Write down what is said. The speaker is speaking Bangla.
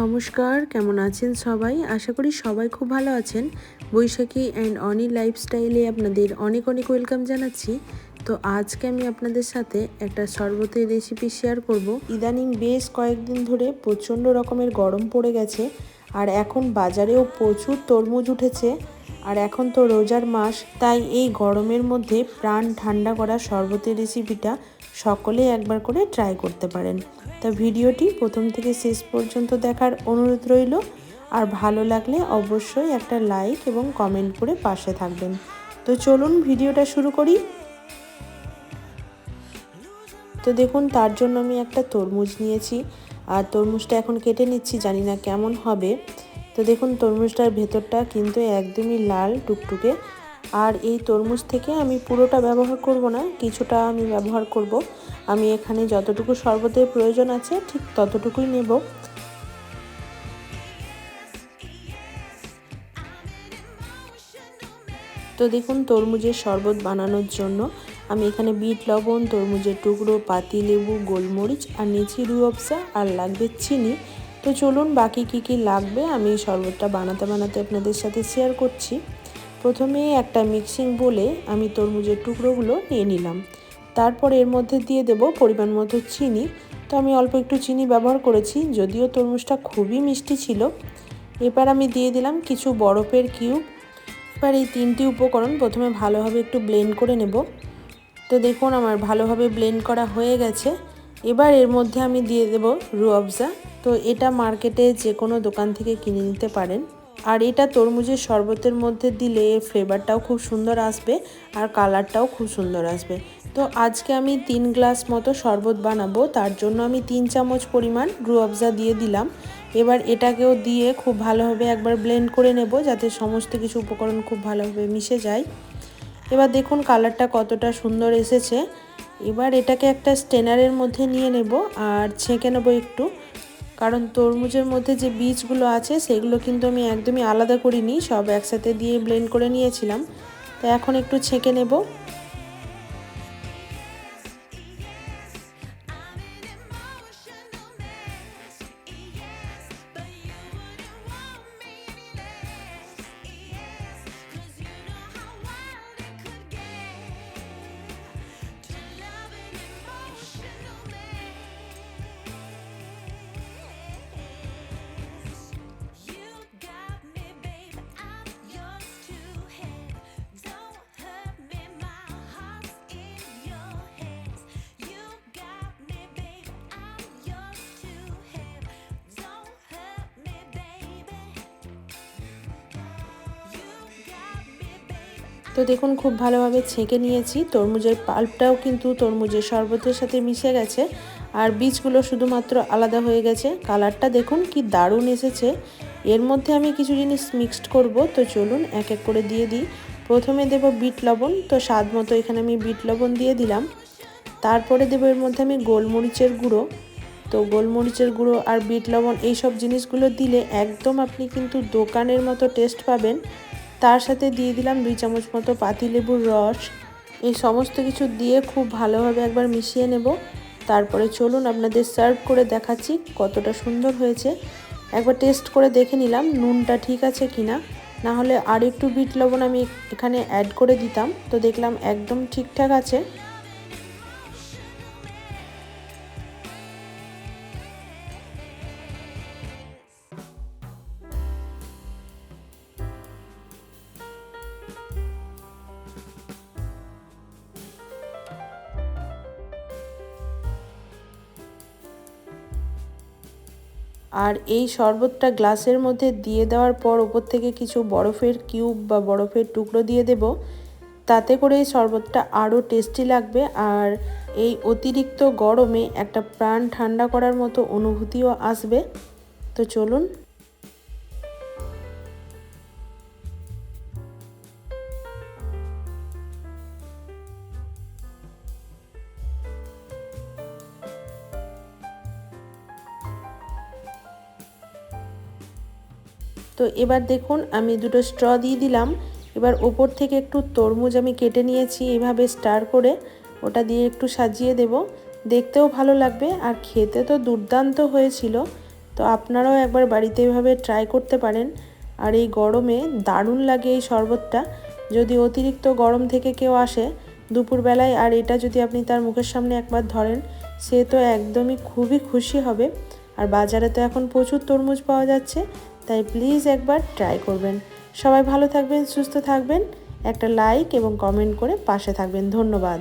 নমস্কার, কেমন আছেন সবাই? আশা করি সবাই খুব ভালো আছেন। বৈশাখী অ্যান্ড অনি লাইফস্টাইলে আপনাদের অনেক অনেক ওয়েলকাম জানাচ্ছি। তো আজকে আমি আপনাদের সাথে একটা শরবতের রেসিপি শেয়ার করব। ইদানিং বেশ কয়েকদিন ধরে প্রচণ্ড রকমের গরম পড়ে গেছে আর এখন বাজারেও প্রচুর তরমুজ উঠেছে আর এখন তো রোজার মাস, তাই এই গরমের মধ্যে প্রাণ ঠান্ডা করা শরবতের রেসিপিটা সকলেই একবার করে ট্রাই করতে পারেন। তা ভিডিওটি প্রথম থেকে শেষ পর্যন্ত দেখার অনুরোধ রইল। আর ভালো লাগলে অবশ্যই একটা লাইক এবং কমেন্ট করে পাশে থাকবেন। তো চলুন ভিডিওটা শুরু করি। তো দেখুন, তার জন্য আমি একটা তরমুজ নিয়েছি। আর তরমুজটা এখন কেটে নিচ্ছি, জানি না কেমন হবে। তো দেখুন, তরমুজটার ভেতরটা কিন্তু একদমই লাল টুকটুকে। আর এই তরমুজ থেকে আমি পুরোটা ব্যবহার করব না, কিছুটা আমি ব্যবহার করব। আমি এখানে যতটুকু শরবতের প্রয়োজন আছে, ঠিক ততটুকুই নেব। তো দেখুন, তরমুজের শরবত বানানোর জন্য আমি এখানে বিট, লবণ, তরমুজের টুকরো, পাতি, লেবু, গোলমরিচ আর নিচি রুয়বসা আর লাগবে চিনি। তো চলুন বাকি কি কি লাগবে আমি শরবতটা বানাতে বানাতে আপনাদের সাথে শেয়ার করছি। প্রথমে একটা মিক্সিং বলে আমি তরমুজের টুকরোগুলো নিয়ে নিলাম। তারপর এর মধ্যে দিয়ে দেব পরিমাণ মতো চিনি। তো আমি অল্প একটু চিনি ব্যবহার করেছি, যদিও তরমুজটা খুবই মিষ্টি ছিল। এবার আমি দিয়ে দিলাম কিছু বরফের কিউব এবার এই তিনটি উপকরণ প্রথমে ভালোভাবে একটু ব্লেন্ড করে নেব। তো দেখুন আমার ভালোভাবে ব্লেন্ড করা হয়ে গেছে। এবার এর মধ্যে আমি দিয়ে দেব রুয়াবজা। তো এটা মার্কেটে যে কোনো দোকান থেকে কিনে নিতে পারেন। আর এটা তরমুজের শরবতের মধ্যে দিলে ফ্লেভারটাও খুব সুন্দর আসবে আর কালারটাও খুব সুন্দর আসবে। তো আজকে আমি তিন গ্লাস মতো শরবত বানাবো, তার জন্য আমি তিন চামচ পরিমাণ রুয়াবজা দিয়ে দিলাম। এবার এটাকেও দিয়ে খুব ভালোভাবে একবার ব্লেন্ড করে নেব, যাতে সমস্ত কিছু উপকরণ খুব ভালোভাবে মিশে যায়। এবার দেখুন কালারটা কতটা সুন্দর এসেছে। এবার এটাকে একটা স্টেনারের মধ্যে নিয়ে নেব আর ছেঁকে নেব একটু। কারণ তরমুজের মধ্যে যে বীজগুলো আছে, সেগুলো কিন্তু আমি একদমই আলাদা করিনি। সব একসাথে দিয়ে ব্লেন্ড করে নিয়েছিলাম। তো এখন একটু ছেঁকে নেব। তো দেখুন, খুব ভালোভাবে ছেঁকে নিয়েছি। তরমুজের পাল্পটাও কিন্তু তরমুজের শরবতের সাথে মিশে গেছে। আর বীজগুলো শুধুমাত্র আলাদা হয়ে গেছে। কালারটা দেখুন, কি দারুণ এসেছে। এর মধ্যে আমি কিছু জিনিস মিক্সড করব। তো চলুন, এক এক করে দিয়ে দিই। প্রথমে দেব বিট লবণ। তো স্বাদ মতো এখানে আমি বিট লবণ দিয়ে দিলাম। তারপরে দেবো এর মধ্যে আমি গোলমরিচের গুঁড়ো। তো গোলমরিচের গুঁড়ো আর বিট লবণ, এইসব জিনিসগুলো দিলে একদম আপনি কিন্তু দোকানের মতো টেস্ট পাবেন। তার সাথে দিয়ে দিলাম দুই চামচ মতো পাতিলেবুর রস। এই সমস্ত কিছু দিয়ে খুব ভালোভাবে একবার মিশিয়ে নেব। তারপরে চলুন আপনাদের সার্ভ করে দেখাচ্ছি কতটা সুন্দর হয়েছে। একবার টেস্ট করে দেখে নিলাম নুনটা ঠিক আছে কিনা। না হলে আর একটু বিট লবণ আমি এখানে অ্যাড করে দিতাম। তো দেখলাম একদম ঠিকঠাক আছে। আর এই শরবতটা গ্লাসের মধ্যে দিয়ে দেওয়ার পর ওপর থেকে কিছু বরফের কিউব বা বরফের টুকরো দিয়ে দেব। তাতে করে এই শরবতটা আরও টেস্টি লাগবে আর এই অতিরিক্ত গরমে একটা প্রাণ ঠান্ডা করার মতো অনুভূতিও আসবে। তো চলুন তো এবার দেখুন, আমি দুটো স্ট্র দিয়ে দিলাম। এবার ওপর থেকে একটু তরমুজ আমি কেটে নিয়েছি, এভাবে স্টার করে ওটা দিয়ে একটু সাজিয়ে দেব। দেখতেও ভালো লাগবে, আর খেতে তো দুর্দান্ত হয়েছিল। তো আপনারাও একবার বাড়িতে এভাবে ট্রাই করতে পারেন। আর এই গরমে দারুণ লাগে এই শরবতটা। যদি অতিরিক্ত গরম থেকে কেউ আসে, দুপুরবেলায়, আর এটা যদি আপনি তার মুখের সামনে একবার ধরেন, সে তো একদমই খুবই খুশি হবে। আর বাজারে তো এখন প্রচুর তরমুজ পাওয়া যাচ্ছে। তাই প্লিজ একবার ট্রাই করবেন। সবাই ভালো থাকবেন, সুস্থ থাকবেন। একটা লাইক এবং কমেন্ট করে পাশে থাকবেন। ধন্যবাদ।